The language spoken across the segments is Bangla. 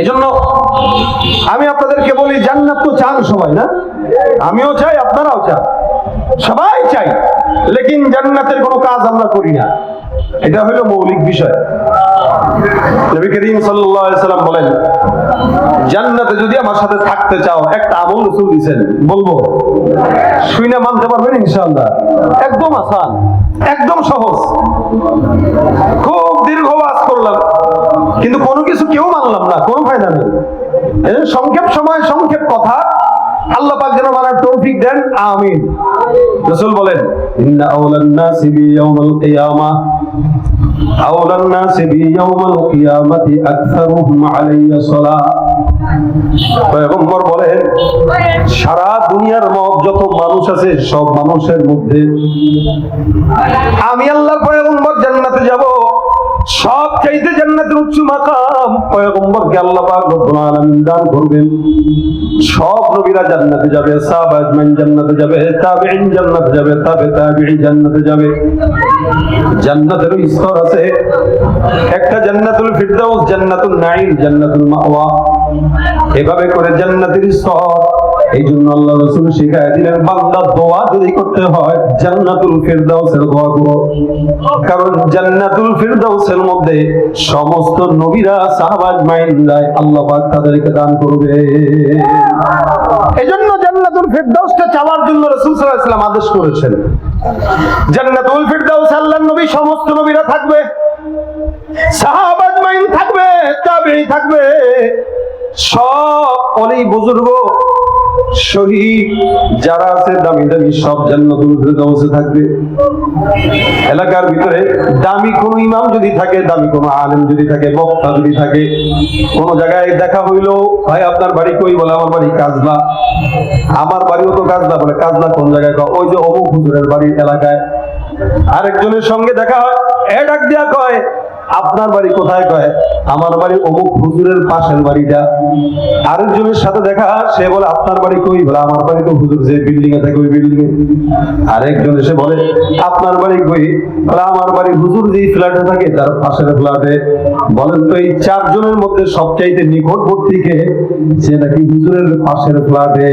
এই জন্য আমি আপনাদেরকে বলি, জান্নাত তো চান সবাই, না? আমিও চাই, আপনারাও চান। সবাই চাই, লেকিন জান্নাতের কোনো কাজ আমরা করি না। এটা হলো মৌলিক বিষয়। নবী করিম সাল্লাল্লাহু আলাইহি সাল্লাম বলেন, জান্নাতে যদি আমার সাথে থাকতে চাও, একটা আমল রসুল দিয়েছেন বলব শুনে মানতে পারবেন ইনশাআল্লাহ। একদম আসান, একদম সহজ। খুব দীর্ঘ ওয়াজ করলাম। কিন্তু কোনো কিছু কেউ মানলাম না, কোনো ফায়দা নেই। সংক্ষেপ সময়, সংক্ষেপ কথা বলেন সারা দুনিয়ার মত যত মানুষ আছে, সব মানুষের মধ্যে আমি আল্লাহ পয়গম্বর জান্নাতে যাব। চাইতে জান্নাতের উচ্চ মাকাম। পয়গম্বরকে আল্লাহ পাক রব্বুল আলামিন দান করবেন। সব নবীরা জান্নাতে যাবে সাহাবা আজমাইন জান্নাতে যাবে, তাবেঈন জান্নাতে যাবে, তাবে তাবেঈন জান্নাতে যাবে। জান্নাতের স্তর আছে। একটা জান্নাতুল ফিরদাউস জান্নাতুল নাঈম, জান্নাতুল মাওয়া। এভাবে করে জান্নাতের স্তর। এই জন্য আল্লাহ রসুল দিলেন, বান্দা দোয়া যদি করতে হয়, জান্নাতুল দোয়া করো। কারণ জান্নাতুল মধ্যে সমস্ত নবীরা সাহাবাজ মাইন্দায় আল্লাহ পাক তাদেরকে দান করবে। জান্নাতুল চাওয়ার জন্য আদেশ করেছেন। জান্নাতুল নবী, সমস্ত নবীরা থাকবে। সাহাবাজ মাইন থাকবে থাকবে। সব অলি বুজুর্গ যারা আছে দামি দামি, সব থাকবে। এলাকার ভিতরে দামি কোন ইমাম যদি থাকে, দামি আলেম যদি থাকে, বক্তা যদি থাকে, কোন জায়গায় দেখা হইল, ভাই, আপনার বাড়ি কই? বলে, আমার বাড়ি কাজলা। আমার বাড়িও তো কাজলা বলে, কাজলা কোন জায়গায়? ওই যে অমুক হুজুরের বাড়ির এলাকায়। আরেকজনের সঙ্গে দেখা হয়, এ ডাক দিয়া কয় আপনার বাড়ি কোথায় কয়? আমার বাড়ি অমুক হুজুরের পাশের বাড়িটা। আরেকজনের সাথে দেখা সে বলে, আপনার বাড়ি কই? বলে, আমার বাড়ি তো হুজুর, যে বিল্ডিং এ থাকে ওই বিল্ডিং এ। আরেকজন এসে বলে, আপনার বাড়ি কই? বলে, আমার বাড়ি হুজুর যেই ফ্ল্যাটে থাকে, তার পাশের ফ্ল্যাটে বলেন, তো এই চারজনের মধ্যে সবচাইতে নিকটবর্তী কে? সে নাকি হুজুরের পাশের ফ্ল্যাটে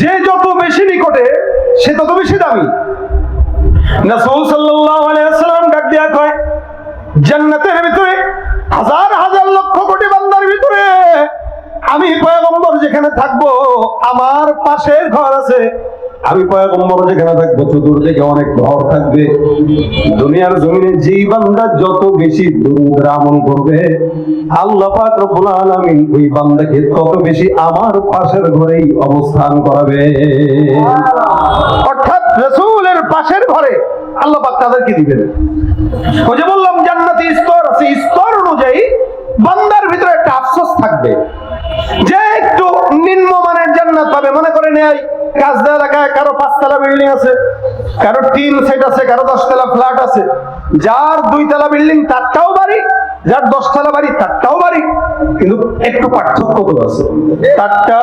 যে যত বেশি নিকটে, সে তত বেশি দামি। রাসূল সাল্লাল্লাহু আলাইহি ওয়াসাল্লাম ডাক দিয়া কয় জান্নাতের ভিতরে হাজার হাজার লক্ষ কোটি বান্দার ভিতরে আমি পয়গম্বর যেখানে থাকব আমার পাশের ঘর আছে। আমি পয়গম্বর যেখানে থাকব চতুর্দিকে অনেক ঘর থাকবে। দুনিয়ার জমিনে যেই বান্দা যত বেশি দুরুদ আমল করবে আল্লাহ পাক রব্বুল আলামিন ওই বান্দাকে তত বেশি আমার পাশের ঘরেই অবস্থান করাবে। অর্থাৎ পাশের ঘরে আল্লাহ পাক তাদেরকে দিবেন। ওই যে বললাম, জান্নাতি স্তর আছে। স্তর অনুযায়ী বান্দার ভিতরে একটা আফসোস থাকবে। যে একটু নিম্নমানের জান্নাত পাবে। মনে করে নেয় কাজদা এলাকায় কারও পাঁচতলা বিল্ডিং আছে, কারও তিন সেট আছে, কারও দশতলা ফ্ল্যাট আছে। যার দুইতলা বিল্ডিং, তারটাও বাড়ি, যার দশতলা বাড়ি, তারটাও বাড়ি। কিন্তু একটু পার্থক্য তো আছে। তারটা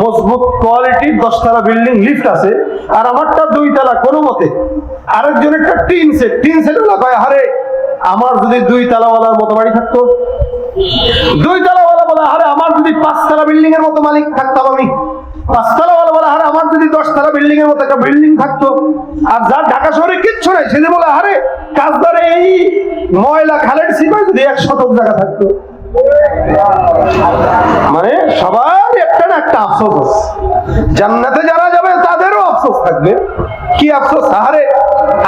মজবুত কোয়ালিটির দশতলা বিল্ডিং লিফট আছে। আর আমারটা দুইতলা কোনো মতে। আরেকজন একটা টিন সেট। টিন সেট হলো কয় আরে আমার যদি দুই তালাওয়ালার মতো বাড়ি থাকতো। দুই তালাওয়ালা বলে হারে আমার যদি পাঁচতলা বিল্ডিং এর মতো মালিক থাকতাম আমি। পাঁচতলা ওয়ালা বলে আরে আমার যদি দশতলা বিল্ডিং এর মতো একটা বিল্ডিং থাকতো। আর যার ঢাকা শহরে কিচ্ছু নাই আরে কাজদারে এই ময়লা খালের সিপাই যদি এক শতক জায়গা থাকতো। মানে সবার একটা না একটা আফসোস জান্নাতে যারা যাবে থাকবে? কি আফসোস? আরে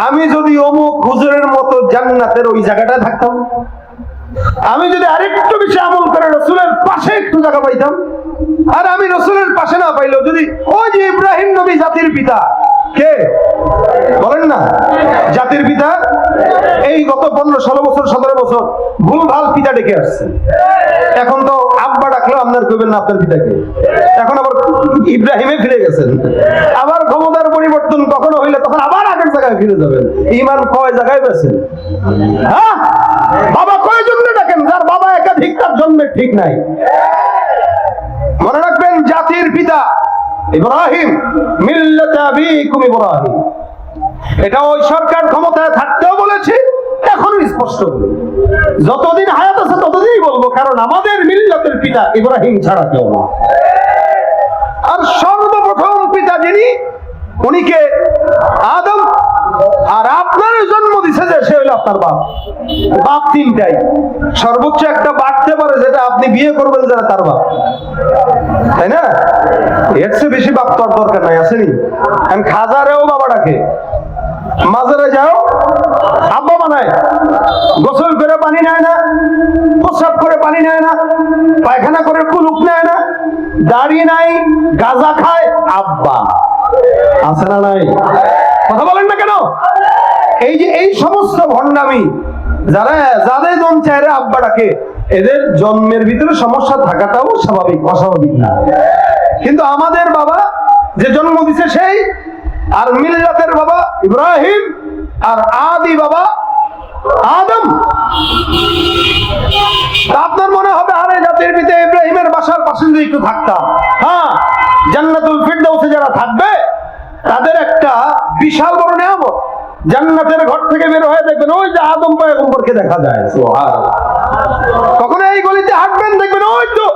আমি যদি অমুক হুজুরের মতো জান্নাতের ওই জায়গাটায় থাকতাম, আমি যদি আরেকটু বেশি আমল করে রসুলের পাশে একটু জায়গা পাইতাম, আর আমি রসুলের পাশে না পাইলেও যদি ওই যে ইব্রাহিম নবী জাতির পিতা, কে? বলেন না। জাতির পিতা? এই গত পনেরো, ষোলো বছর, সতেরো বছর ভুল ভালো পিতা ডেকে আসছে। এখন তো আব্বা ডাকলেও আপনার আপনার পিতাকে এখন আবার ইব্রাহিমে ফিরে গেছেন। আবার ক্ষমতার পরিবর্তন কখনো হইলে তখন আবার আগের জায়গায় ফিরে যাবেন। ইমান কয় জায়গায় বেছেন? হ্যাঁ? বাবা কয় ডাকেন? যার বাবা তার ঠিক নাই। মনে রাখবেন, জাতির পিতা ইব্রাহিম, মিল্লাত ইব্রাহিম। এটা ওই সরকার ক্ষমতায় থাকতেও বলেছে স্পষ্ট যতদিন হায়াত আছে ততদিনই বলব, কারণ আমাদের মিল্লাতের পিতা ইব্রাহিম ছাড়া কেউ না। আর সর্বপ্রথম পিতা যিনি উনিকে আদম। আর আপনার জন্ম দিছে যে, সে হলো আপনার বাপ। বাপ তিনটাই। সর্বোচ্চ একটা বাড়তে পারে যেটা আপনি বিয়ে করবেন যারা তার বাপ। তাই না? এর চেয়ে বেশি বাপ তো আর দরকার নাই আসেনি খাজারেও বাবা ডাকে মাজারে যাও বানায় গোসল করে পানি নেয় না, প্রস্রাব করে পানি নেয় না, পায়খানা করে কুলুপ নেয় না, দাড়ি নাই, গাজা খায়, আব্বা। আছে না নাই? কথা বলেন না কেন? এই যে এই সমস্ত ভণ্ডামি, যারা যাদের জন চাইরে আব্বা ডাকে এদের জন্মের ভিতরে সমস্যা থাকাটাও স্বাভাবিক, অস্বাভাবিক না। কিন্তু আমাদের বাবা যে জন্ম দিছে সেই, আর মিল্লাতের বাবা ইব্রাহিম, আর আদি বাবা আদম। আপনার মনে হবে আরে জাতির পিতা ইব্রাহিমের বাসার পাশে যদি একটু থাকতাম। হ্যাঁ জান্নাতুল ফিরদাউসে যারা থাকবে তাদের একটা বিশাল বড় নিয়ামত। জান্নাতের ঘর থেকে বের হয়ে দেখবেন ওই যে আদম পয়গম্বরকে দেখা যায়। কখনো এই গলিতে হাঁটবেন দেখবেন ওই তো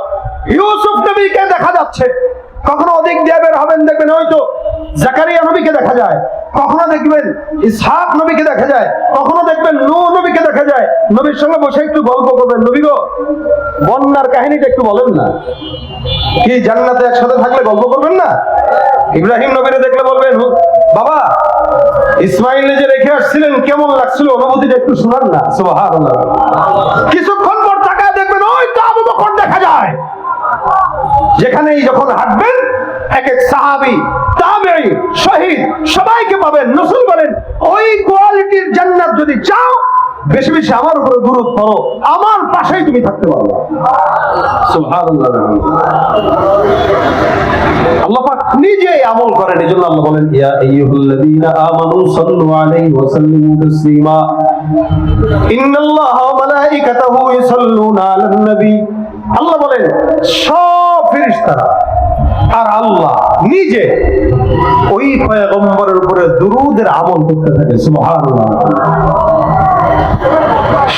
ইউসুফ নবীকে দেখা যাচ্ছে। কখনো অধিক দিয়ে বের হবেন, দেখবেন ওই তো জাকারিয়া নবীকে দেখা যায়, কখনো দেখবেন ইসহাক নবীকে দেখা যায়, কখনো দেখবেন নূহ নবীকে দেখা যায়। নবীর সঙ্গে বসে একটু গল্প করবেন। নবী গো, বন্যার কাহিনীটা একটু বলেন না। কি, জান্নাতে একসাথে থাকলে গল্প করবেন না? ইব্রাহিম নবীরে দেখলে বলবেন বাবা, ইসমাইল যে রেখে আসছিলেন, কেমন লাগছিল অনুভূতিটা একটু শোনান না? সুবহানাল্লাহ। কিছুক্ষণ পর তাকায় দেখবেন, ওই তো আবু বকর দেখা যায়। যেখানেই যখন হাঁটবেন এক এক সাহাবি, তাবেঈ, শহীদ, সবাইকে পাবেন নসুল বলেন, ওই কোয়ালিটির জান্নাত যদি চাও, বেশি বেশি আমার উপরে দূরত পড়ো, আমার পাশেই তুমি থাকতে পারবে আল্লাহ পাক নিজে আমল করেন, এজন্য আল্লাহ বলেন, ইয়া আইয়ুহাল্লাযীনা আমানু সাল্লু আলাইহি ওয়া সাল্লিমু তাসলিমা। ইন্নাল্লাহা ওয়া মালাইকাতাহু ইউসাল্লুনা আলান নবী আল্লাহ বলেন, সব ফেরেশতারা আর আল্লাহ নিজে ওই পয়গম্বরের উপরে দুরুদের আমল করতে থাকে সুবহানাল্লাহ।